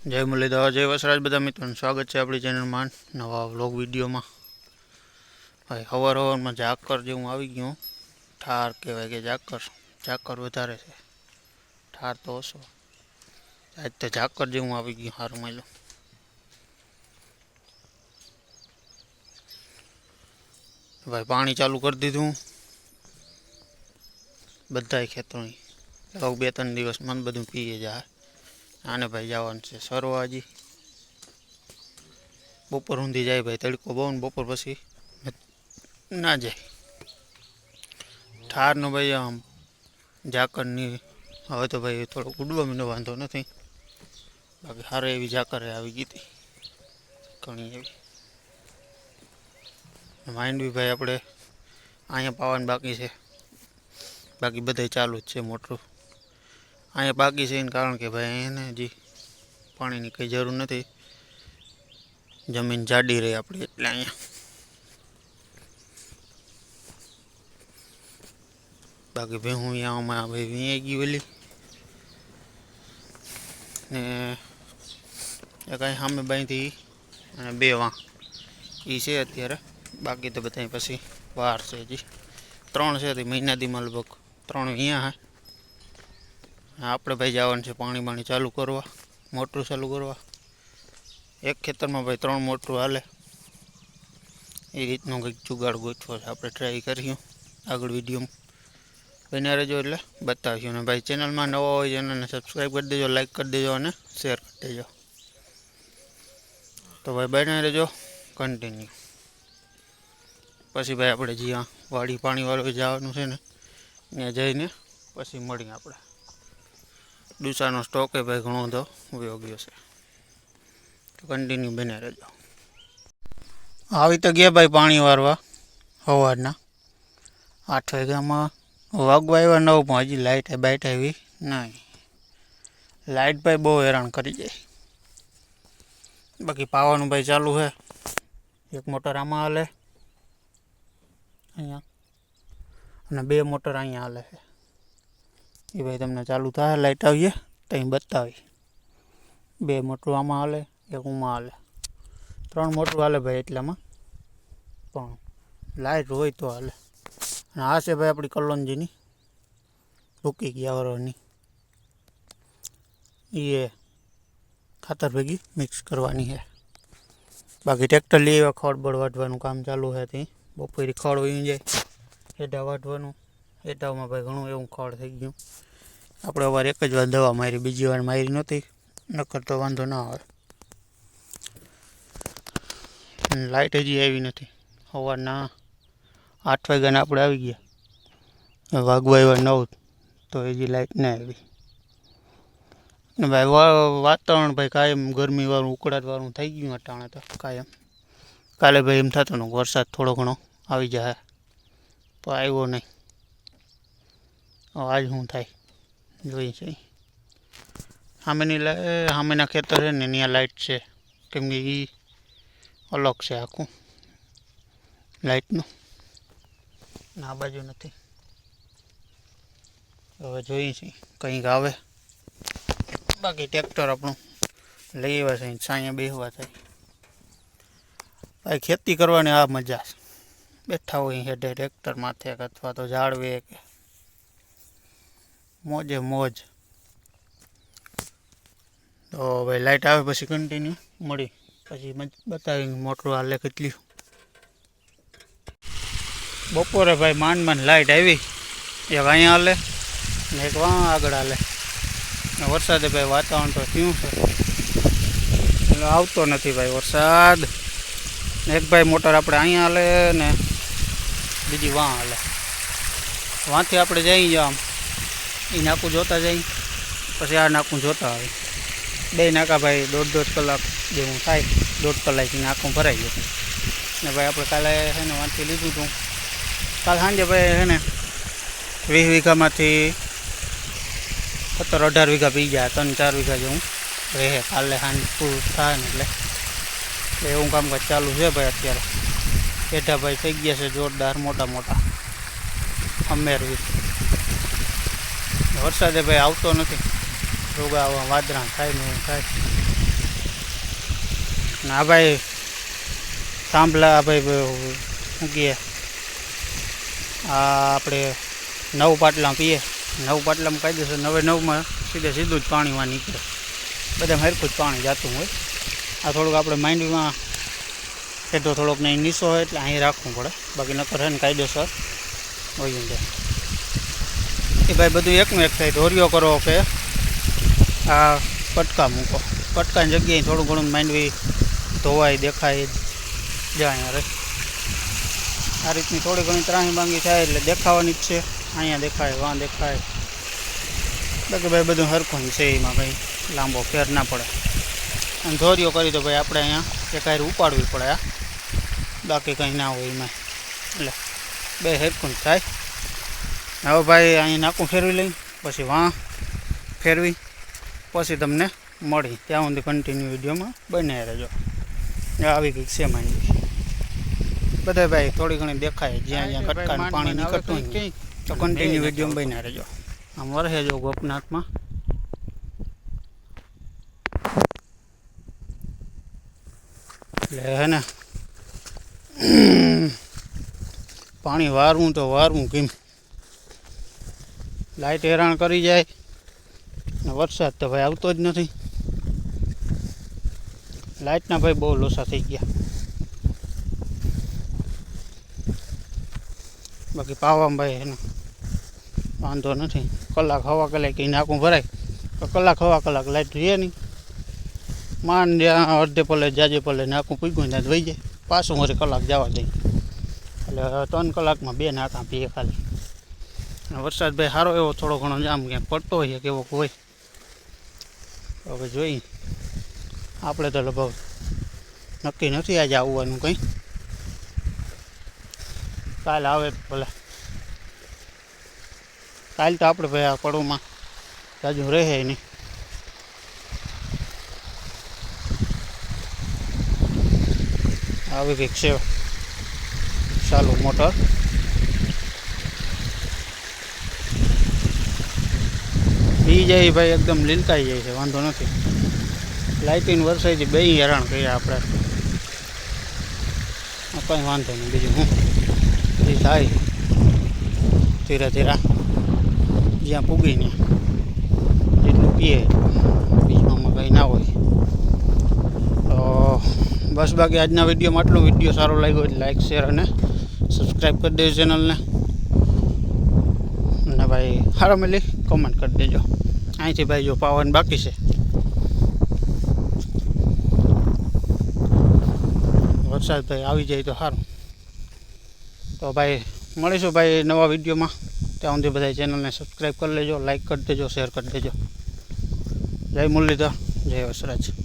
જય મુરલીધર, જય વસરાજ બધા મિત્રોનું સ્વાગત છે આપણી ચેનલમાં નવા વ્લોગ વિડીયોમાં. ભાઈ સવાર સવારમાં ઝાકર જેવું આવી ગયું. ઠાર કહેવાય કે ઝાકર. ઝાકર વધારે છે. ઠાર તો ઓછો. આજ તો ઝાકર જેવું આવી ગયું સારું માયલું ભાઈ, પાણી ચાલુ કરી દીધું. બધાય ખેતરોની લગભગ બે ત્રણ દિવસ મન બધું પીએ જાય આને ભાઈ જવાનું છે સરવા હજી. બપોર ઊંધી જાય ભાઈ તડકો બહુ ને બપોર પછી ના જાય. ઠારનો ભાઈ આમ ઝાકરની હવે તો ભાઈ થોડો ઉડવા મીનો વાંધો નથી. બાકી સારી એવી ઝાકરે આવી ગઈ હતી. ઘણી એવી. માઇન્ડ બી ભાઈ આપણે અહીંયા પાવાનું બાકી છે. બાકી બધાય ચાલુ જ છે મોટરું અહીંયા બાકી છે એનું કારણ કે ભાઈ એને હજી પાણીની કંઈ જરૂર નથી. જમીન જાડી રહી આપણી એટલે અહીંયા. બાકી ભાઈ હું અહીંયામાં ભાઈ વીંયાઈ ગઈ વેલી ને કાંઈ સામે બાંધી અને બે વાં. એ છે અત્યારે. બાકી તો બધા પછી વાર છે હજી. ત્રણ છે તે મહિનાથી લગભગ ત્રણ અહીંયા હે. આપણે ભાઈ જવાનું છે પાણી બાણી ચાલુ કરવા, મોટરું ચાલુ કરવા. એક ખેતરમાં ભાઈ ત્રણ મોટરું હાલે. એ રીતનો કંઈક જુગાડ ગોઠવો છે. આપણે ટ્રાય કરીશું આગળ વિડીયોમાં બન્યા રહેજો એટલે બતાવીશું. અને ભાઈ ચેનલમાં નવા હોય ચેનલને સબસ્ક્રાઈબ કરી દેજો લાઈક કરી દેજો અને શેર કરી દેજો. તો ભાઈ બન્યા રહેજો. કન્ટિન્યુ પછી ભાઈ આપણે જ્યાં વાડી પાણીવાળું જવાનું છે ને, ત્યાં જઈને પછી મળીએ આપણે. ડુસાનો સ્ટોક એ ભાઈ ઘણો બધો ઉપયોગી છે તો કન્ટિન્યુ બને રહેજો. આવી તો ગયા ભાઈ પાણી વારવા સવારના. આઠ વાગ્યામાં વાગવા આવ્યા, નવ પણ હજી લાઇટ બાઇટ આવી નહીં. લાઇટ ભાઈ બહુ હેરાન કરી જાય બાકી પાવાનું ભાઈ ચાલુ છે. એક મોટર આમાં હાલે. અહીંયા. અને બે મોટર અહીંયા હાલે છે. એ ભાઈ તમને ચાલુ થાય લાઇટ આવીએ તો અહીં બતાવી બે મોટરું આમાં હાલે, એક ઉમાં હાલે. ત્રણ મોટરું હાલે ભાઈ એટલામાં. પણ લાઇટ હોય તો હાલે. અને આ છે ભાઈ આપણી કલોનજીની. રૂકી ગયા વરોની એ ખાતર ભેગી મિક્સ કરવાની છે. બાકી ટ્રેક્ટર લઈ આવ્યા, ખડ બળ વાટવાનું કામ ચાલુ છે ત્યાં. બપોરે ખડ વહી જાય, હેડા વાટવાનું. હેઠામાં ભાઈ ઘણું એવું ખડ થઈ ગયું. આપણે અવાર એક જ વાર દવા મારી, બીજી વાર મારી નહોતી. નકર તો વાંધો ના આવે. લાઇટ હજી આવી નથી. સવારના આઠ વાગ્યાના આપણે આવી ગયા. વાગવા એવા નવ, તો હજી લાઇટ ના આવી. ભાઈ વાતાવરણ ભાઈ કાયમ ગરમીવાળું, ઉકળાટવાળું થઈ ગયું અટાણે તો કાયમ. કાલે ભાઈ એમ થતું ને વરસાદ થોડો ઘણો આવી જાય. પણ આવ્યો નહીં. આજ શું થાય. જોઈએ છે. સામેની સામેના ખેતર છે ને ત્યાં લાઇટ છે. કેમ કે એ અલગ છે આખું. લાઇટનું આ બાજુ નથી. હવે જોઈએ છીએ કંઈક આવે. બાકી ટ્રેક્ટર આપણું લઈ આવ્યા છે. સાંયા બેસવા થાય. ભાઈ ખેતી કરવાની આ મજા છે. બેઠા હોય હેઠે ટ્રેક્ટર માથે અથવા તો ઝાડવે કે. મોજે મોજ. તો ભાઈ લાઇટ આવે પછી કન્ટિન્યુ મળી. પછી મજ- બતાવી મોટરું હાલે કેટલી. બપોરે ભાઈ માંડ માંડ લાઇટ આવી. એક અહીંયા હાલે. ને એક વાં આગળ હાલે. ને વરસાદે ભાઈ વાતાવરણ તો થયું છે. એટલે આવતો નથી ભાઈ વરસાદ. ને એક ભાઈ મોટર આપણે અહીંયા હાલે ને બીજી વાં હાલે. વાંથી આપણે જઈ આમ. એ નાકું જોતા જઈ. પછી આ નાકું જોતા આવે બે નાકા ભાઈ દોઢ દોઢ કલાક જેવું થાય, દોઢ કલાકથી નાકું ભરાઈ ગયું. ને ભાઈ આપણે કાલે છે ને વાંચી લીધું હતું કાલ સાંજે ભાઈ છે ને વીસ વીઘામાંથી સત્તર અઢાર વીઘા પી ગયા, ત્રણ ચાર વીઘા જેવું રહે. કાલે સાંજ પૂરું થાય ને એટલે. એવું કામકાજ ચાલુ છે ભાઈ અત્યારે. પેઢા ભાઈ થઈ ગયા છે જોરદાર, મોટા મોટા. અમેર વીસ વરસાદે ભાઈ આવતો નથી. રોગા આવા વાદળા થાય ને થાય. આ ભાઈ થાંભલા ભાઈ શું કહીએ આ આપણે નવ પાટલા પીએ. નવ પાટલામાં કાયદેસર નવે નવમાં સીધે સીધું જ પાણીમાં નીકળે. બધા હરખું જ પાણી જતું હોય. આ થોડુંક આપણે માંડવીમાં એટલો થોડોક નહીં નીસો હોય એટલે અહીં રાખવું પડે. બાકી નકર હે ને કાયદેસર હોય જાય એ ભાઈ બધું એકનું એક થાય ધોરિયો કરો કે આ પટકા મૂકો. પટકાની જગ્યાએ થોડું ઘણું માંડવી ધોવાય દેખાય જાય અરે. આ રીતની થોડી ઘણી ત્રાહી બાંગી થાય એટલે દેખાવાની જ છે. અહીંયા દેખાય, વાં દેખાય. બાકી ભાઈ બધું હરખું છે એમાં કંઈ લાંબો ફેર ના પડે. અને ધોરિયો કરી તો ભાઈ આપણે અહીંયા એક હારે ઉપાડવી પડે આ બાકી કંઈ ના હોય એમાં. એટલે બે હેરખું થાય. હવે ભાઈ અહીં નાકું ફેરવી લઈ પછી વાં ફેરવી પછી તમને મળી. ત્યાં સુધી કન્ટિન્યુ વિડીયોમાં બન્યા રહેજો. આવી કંઈક છે માંડવી બધા ભાઈ થોડી ઘણી દેખાય જ્યાં જ્યાં કટકાનું પાણી નીકળતું હોય તો કન્ટિન્યુ વિડીયોમાં બન્યા રહેજો. આમ વરસે જો ગોપનાથમાં. એટલે હે ને પાણી વારવું તો વારવું કેમ? લાઇટ હેરાન કરી જાય. ને વરસાદ તો ભાઈ આવતો જ નથી. લાઇટના ભાઈ બહુ લોસા થઈ ગયા. બાકી પાવામાં ભાઈ એને વાંધો નથી. કલાક હવા કલાક એ નાખું ભરાય. તો કલાક હવા કલાક લાઇટ રહે નહીં. માન જ્યાં અડધે પલે જાજે પલે નાખું પૂગ્યું ત્યાં વહી જાય. પાછું મારે કલાક જવા દઈ એટલે ત્રણ કલાકમાં બે નાકા પીએ ખાલી. વરસાદ ભાઈ સારો એવો થોડો ઘણો આમ ક્યાંક પડતો હોય કેવો હોય. હવે જોઈ આપણે તો લગભગ નક્કી નથી આજે આવવાનું કંઈ. કાલ આવે ભલે. કાલ તો આપણે ભાઈ આ પડોમાં જાજુ રહે નહીં. આવી કંઈક છે. ચાલુ મોટર. બી જાય ભાઈ એકદમ લીલકાઈ જાય છે, વાંધો નથી. લાઇટિંગ વરસાઈથી બે હેરાન કર્યા આપણે. કંઈ વાંધો નહીં, બીજું હું? એ થાય. ધીરે ધીરે. જ્યાં પૂગી ને જેટલું પીએ, બીજમાં કંઈ ના હોય. તો બસ બાકી આજના વિડીયોમાં આટલો. વીડિયો સારો લાગ્યો હોય લાઈક, શેર અને સબસ્ક્રાઈબ કરી દેજો ચેનલને. અને ભાઈ સારો મળી કોમેન્ટ કરી દેજો. અહીંથી ભાઈ જો પાવન બાકી છે. વરસાદ ભાઈ આવી જાય તો સારું. તો ભાઈ મળીશું ભાઈ નવા વિડીયોમાં. ત્યાં સુધી બધા ચેનલને સબસ્ક્રાઈબ કરી લેજો લાઇક કરી દેજો શેર કરી દેજો. જય મુરલીધર, જય વસરાજ.